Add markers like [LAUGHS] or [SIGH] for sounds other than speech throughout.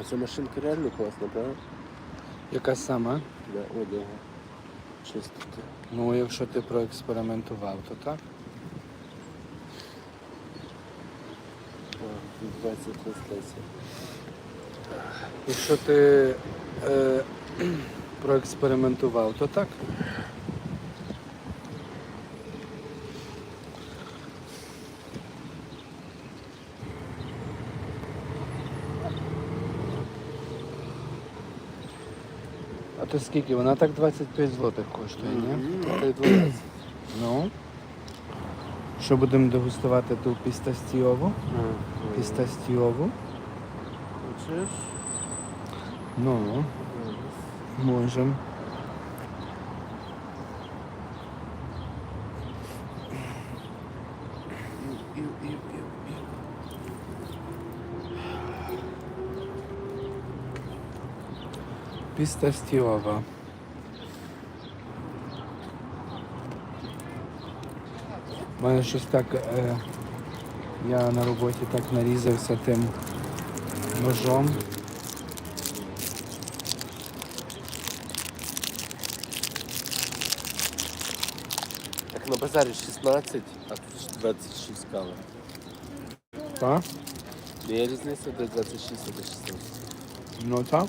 А ця машинка реально класна, правда? Яка сама? Для одягу. Чистити. Ну, якщо ти проекспериментував, то так. А, 20 трансляцій. Якщо ти е, [CLEARS THROAT] проекспериментував, то так. То скільки? Вона так 25 злотих коштує, ні? Та й 12. Ну. Що будемо дегустувати ту пістастіову? Пістастіову. Хочеш? Ну, можемо. Пістастіова. У мене щось так. Е, я на роботі так нарізався тим ножом. Так на базарі 16, а тут 26 кава. Так? Є різниця до 26 а до 16. Ну так.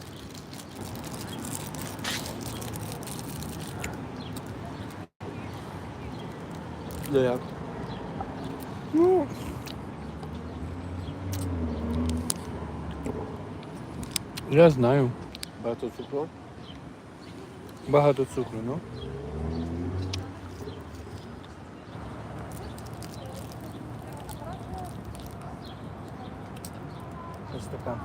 Ну як? Ну. Я знаю. Багато цукру? Багато цукру, ну. Ось така.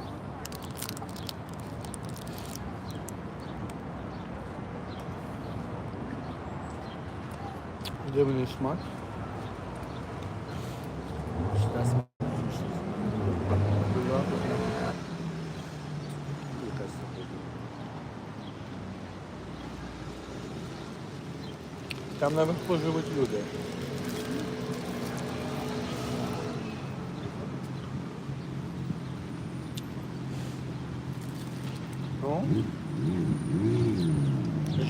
Дивний смак. Там наверху живуть люди. Ну?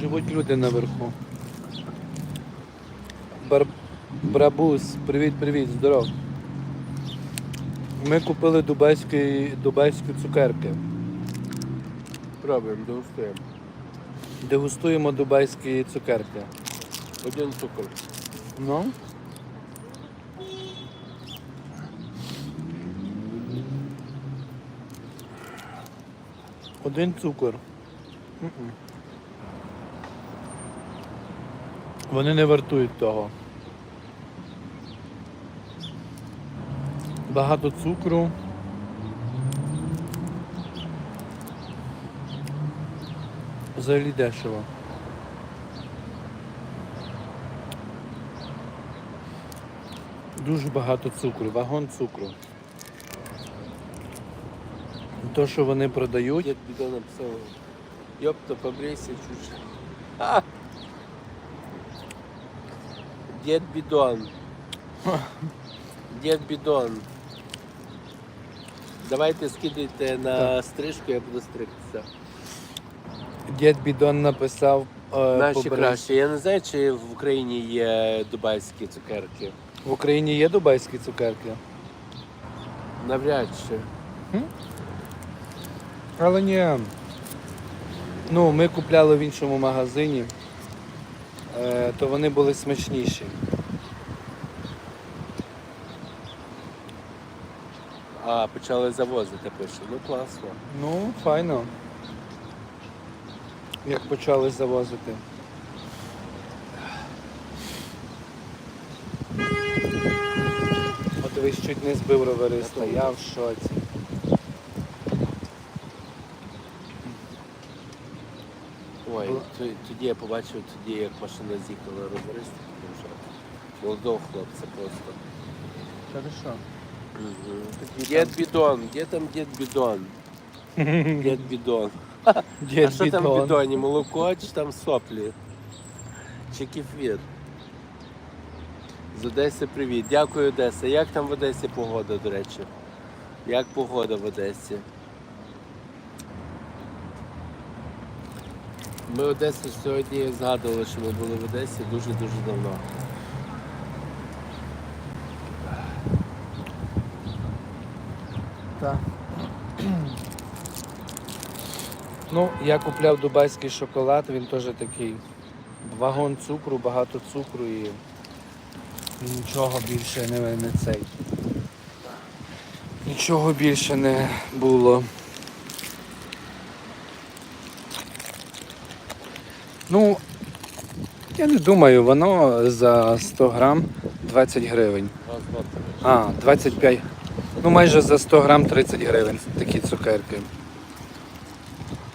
Живуть люди наверху. Брабус, привіт-привіт, здоров. Ми купили дубайські, дубайські цукерки. Пробуємо, дегустуємо. Дегустуємо дубайські цукерки. Один цукор. Ну? Один цукор. Вони не вартують того. Багато цукру. Взагалі дешево. Дуже багато цукру, вагон цукру. То, що вони продають, Дед Бидон написал, ёпта, побрейся чуть. А! Дед Бидон. Дед Бидон. Давайте скидайте на стрижку, я буду стригтися. дід Бідон написав е, Наші побережжя. краще. Я не знаю, чи в Україні є дубайські цукерки. В Україні є дубайські цукерки. Навряд чи. Але ні. Ну, ми купляли в іншому магазині, е, то вони були смачніші. А, почали завозити, пише. Ну класно. Ну, файно. Як почали завозити. От дивись, чуть не збив ровериста, я в шоці. Ой, т- тоді я побачив тоді, як машина з'їхала розберисти, тому що молодого хлопця просто. Хорошо. Дед Бідон, де там Дед Бідон? Дед Бідон. А що там в бідоні? Молоко чи там соплі? Чи кефір? З Одеси привіт. Дякую, Одеса. Як там в Одесі погода, до речі? Як погода в Одесі? Ми Одесу сьогодні згадували, що ми були в Одесі дуже-дуже давно. Ну, я купляв дубайський шоколад, він теж такий вагон цукру, багато цукру і нічого більше не, не цей. Нічого більше не було. Ну, я не думаю, воно за 100 грам 20 гривень. А, 25. Ну майже за 100 грам 30 гривень такі цукерки.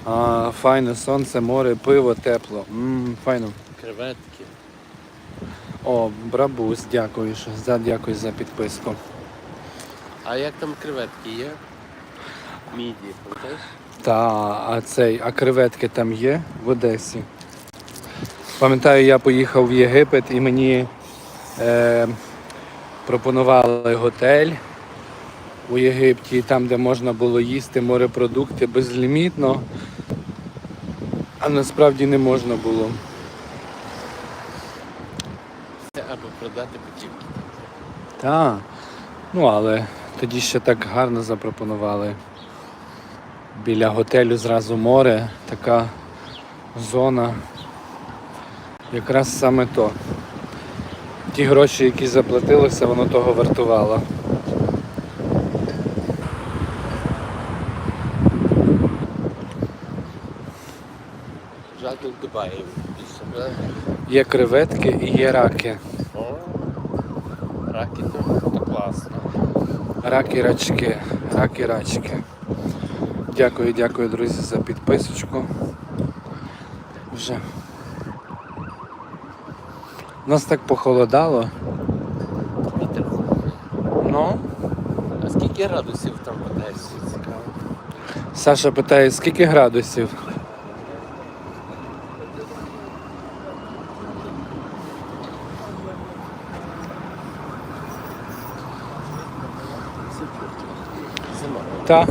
А, файно, сонце, море, пиво, тепло. Мм, файно. Креветки. О, брабус, дякую, що за дякую за підписку. А як там креветки є? Міді, пам'ятаєш? Та, а цей, а креветки там є в Одесі. Пам'ятаю, я поїхав в Єгипет і мені е, пропонували готель у Єгипті, там, де можна було їсти морепродукти безлімітно, а насправді не можна було. Це або продати путівки. Так. Ну, але тоді ще так гарно запропонували. Біля готелю зразу море, така зона. Якраз саме то. Ті гроші, які заплатилося, воно того вартувало. Дубаї більше. Є креветки і є раки. О, раки то, класно. Раки рачки, раки рачки. Дякую, дякую, друзі, за підписочку. Вже. У нас так похолодало. Вітер. Ну. А скільки градусів там в Одесі? Цікаво. Саша питає, скільки градусів? Зима.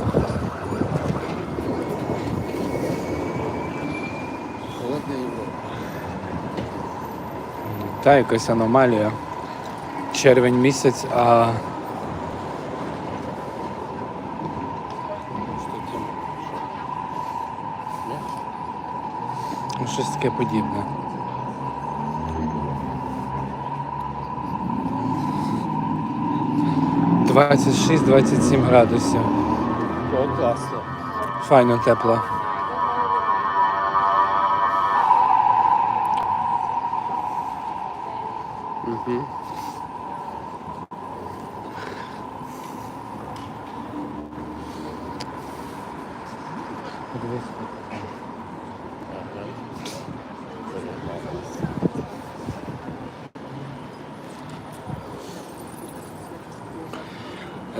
Та. Якась аномалія. Червень місяць, а ну, щось таке подібне. Двадцять шість, двадцять сім градусів. Класно. Файно тепло.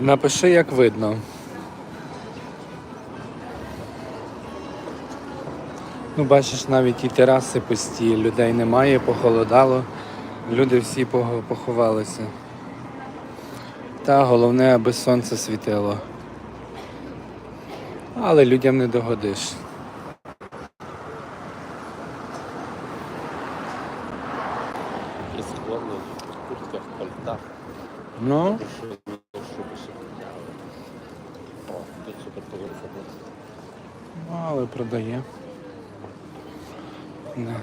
Напиши, як видно. Ну, бачиш, навіть і тераси пусті, людей немає, похолодало, люди всі поховалися. Та головне, аби сонце світило. Але людям не догодиш. Пальтах. Ну, Що шуби ще підняли. О, тут супер погода. ну, але продає. Да.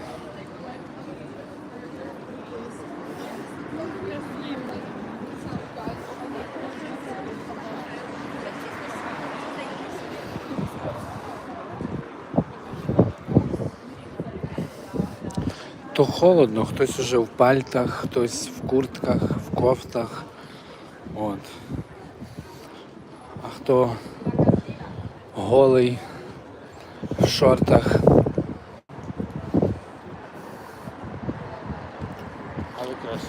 То холодно, хтось уже в пальтах, хтось в куртках, в кофтах. От. А хто голий в шортах. Але краще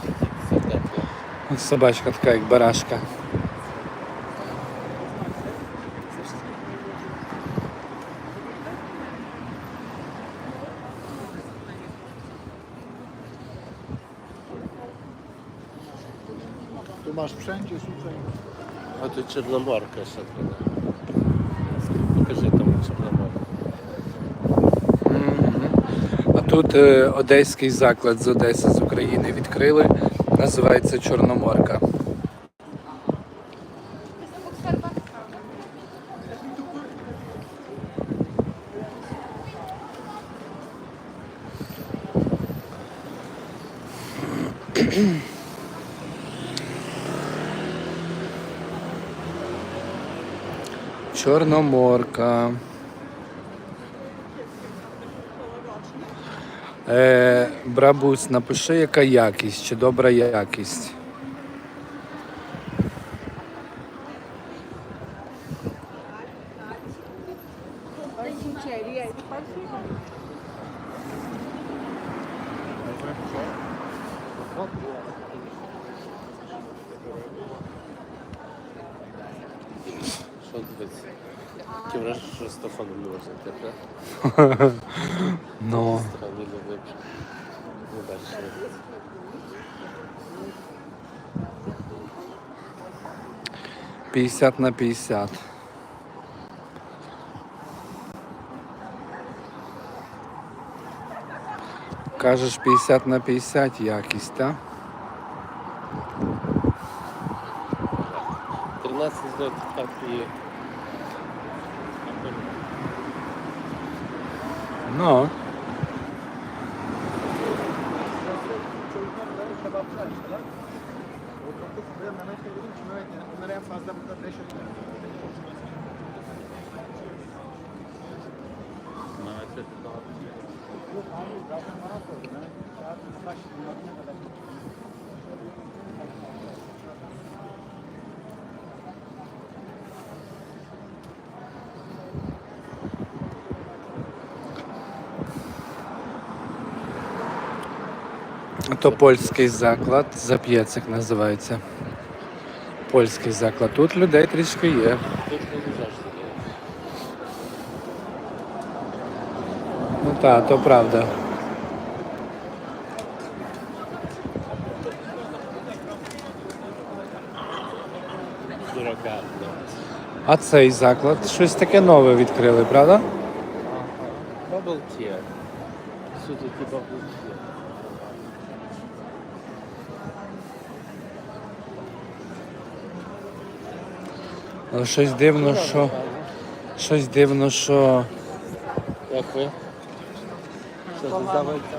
це тепло. От собачка така, як барашка. Tu masz wszędzie słuchaj. А тут Чорноморка ще. Покажи там Чорноморку. Мгм. тут е, одеський заклад з Одеси з України відкрили. Називається Чорноморка. Чорноморка. Е, брабусь, напиши, яка якість, чи добра якість. Що дивиться? Таке враження, що з телефоном не можна терпіти. [LAUGHS] Ну, Сторони не випше. Не бачиш. – 50 на 50. Кажеш 50 на 50 якість, так? 13 злотих так і Ну. То Польський заклад, Зап'єцик називається. Польський заклад. Тут людей трішки є. Ну так, то правда. А цей заклад щось таке нове відкрили, правда? Bubble tea. Суто ті bubble Але щось дивно, що. Щось дивно, що. Як ви? Що, здавається?